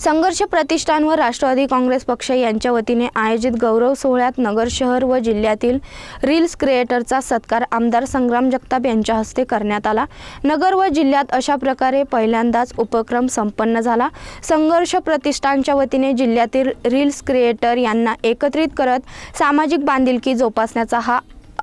संघर्ष प्रतिष्ठान व राष्ट्रवादी काँग्रेस पक्ष यांच्या वतीने आयोजित गौरव सोहळ्यात नगर शहर व जिल्ह्यातील रील्स क्रिएटरचा सत्कार आमदार संग्राम जगताप यांच्या हस्ते करण्यात आला. नगर व जिल्ह्यात अशा प्रकारे पहिल्यांदाच उपक्रम संपन्न झाला. संघर्ष प्रतिष्ठानच्या वतीने जिल्ह्यातील रील्स क्रिएटर यांना एकत्रित करत सामाजिक बांधिलकी जोपासण्याचा हा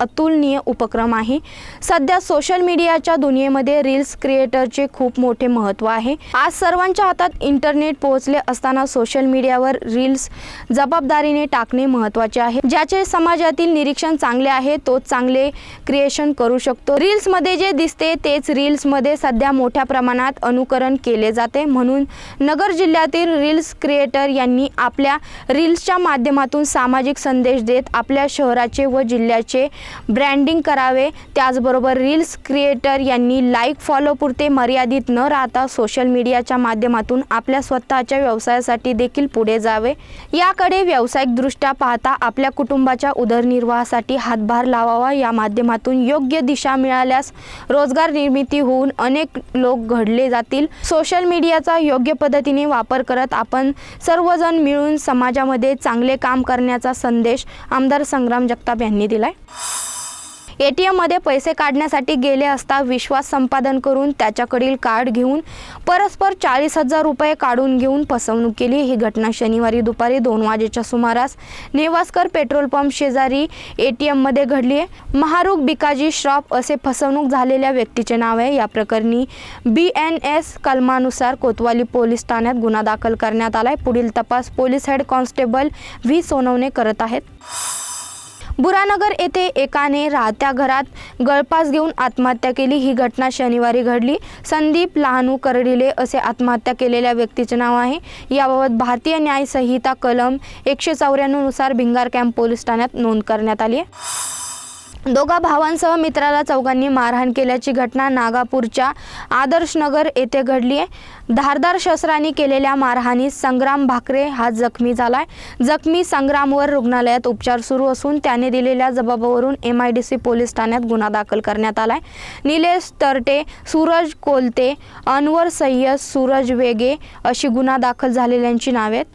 अतुलनीय उपक्रम आहे. सध्या सोशल मीडियाच्या दुनियेमध्ये रील्स क्रिएटरचे खूप मोठे महत्त्व आहे. आज सर्वांच्या हातात इंटरनेट पोहोचले असताना सोशल मीडियावर रील्स जबाबदारीने टाकणे महत्त्वाचे आहे. ज्याचे समाजातील निरीक्षण चांगले आहे तोच चांगले क्रिएशन करू शकतो. रील्समध्ये जे दिसते तेच रील्समध्ये सध्या मोठ्या प्रमाणात अनुकरण केले जाते. म्हणून नगर जिल्ह्यातील रील्स क्रिएटर यांनी आपल्या रील्सच्या माध्यमातून सामाजिक संदेश देत आपल्या शहराचे व जिल्ह्याचे ब्रँडिंग करावे. त्याचबरोबर रील्स क्रिएटर यांनी लाईक फॉलोपुरते मर्यादित न राहता सोशल मीडियाच्या माध्यमातून आपल्या स्वतःच्या व्यवसायासाठी देखील पुढे जावे. याकडे व्यावसायिकदृष्ट्या पाहता आपल्या कुटुंबाच्या उदरनिर्वाहासाठी हातभार लावावा. या माध्यमातून योग्य दिशा मिळाल्यास रोजगार निर्मिती होऊन अनेक लोक घडले जातील. सोशल मीडियाचा योग्य पद्धतीने वापर करत आपण सर्वजण मिळून समाजामध्ये चांगले काम करण्याचा संदेश आमदार संग्राम जगताप यांनी दिलाय. ए टी एममध्ये पैसे काढण्यासाठी गेले असता विश्वास संपादन करून त्याच्याकडील कार्ड घेऊन परस्पर चाळीस हजार रुपये काढून घेऊन फसवणूक केली. ही घटना शनिवारी दुपारी दोन वाजेच्या सुमारास नेवास्कर पेट्रोल पंप शेजारी ए टी एममध्ये घडली आहे. महारुख बिकाजी श्रॉफ असे फसवणूक झालेल्या व्यक्तीचे नाव आहे. या प्रकरणी बी एन एस कलमानुसार कोतवाली पोलीस ठाण्यात गुन्हा दाखल करण्यात आलाय. पुढील तपास police head constable V Sonawane करत आहेत. बुरानगर येथे एकाने राहत्या घरात गळपास घेऊन आत्महत्या केली. ही घटना शनिवारी घडली. संदीप लहानू करडिले असे आत्महत्या केलेल्या व्यक्तीचे नाव आहे. याबाबत भारतीय न्याय संहिता कलम एकशे चौऱ्याण्णवनुसार भिंगार कॅम्प पोलीस ठाण्यात नोंद करण्यात आली आहे. दोघा भावांसह मित्राला चौघांनी मारहाण केल्याची घटना नागापूरच्या आदर्शनगर येथे घडली आहे. धारदार शस्त्रांनी केलेल्या मारहाणीत संग्राम भाकरे हा जखमी झालाय. जखमी संग्रामवर रुग्णालयात उपचार सुरू असून त्याने दिलेल्या जबाबावरून M I D C police ठाण्यात गुन्हा दाखल करण्यात आलाय. निलेश तरटे सूरज कोलते अनवर सय्यद सूरज वेगे अशी गुन्हा दाखल झालेल्यांची नावे आहेत.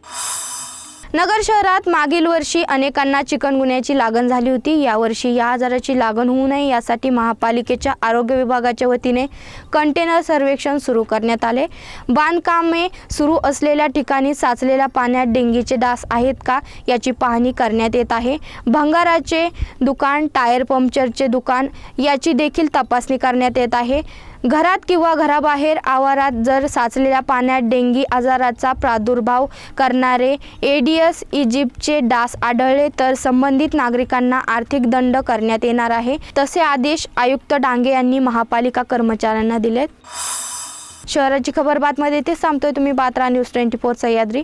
नगर शहरात मागील वर्षी अनेकांना चिकनगुन्याची लागण झाली होती. यावर्षी या आजाराची लागण होऊ नये यासाठी महापालिकेच्या आरोग्य विभागाच्या वतीने कंटेनर सर्वेक्षण सुरू करण्यात आले. बांधकामे सुरू असलेल्या ठिकाणी साचलेल्या पाण्यात डेंगीचे डास आहेत का याची पाहणी करण्यात येत आहे. भंगाराचे दुकान टायर पंक्चरचे दुकान याची देखील तपासणी करण्यात येत आहे. घरात किंवा घराबाहेर आवारात जर साचलेल्या पाण्यात डेंगी आजाराचा प्रादुर्भाव करणारे एडियस इजिप्तचे डास आढळले तर संबंधित नागरिकांना आर्थिक दंड करण्यात येणार आहे तसे आदेश आयुक्त डांगे यांनी महापालिका कर्मचाऱ्यांना दिलेत. शहराची खबर बातमध्ये इथेच थांबतोय तुम्ही. बात्रा न्यूज ट्वेंटी फोर सह्याद्री.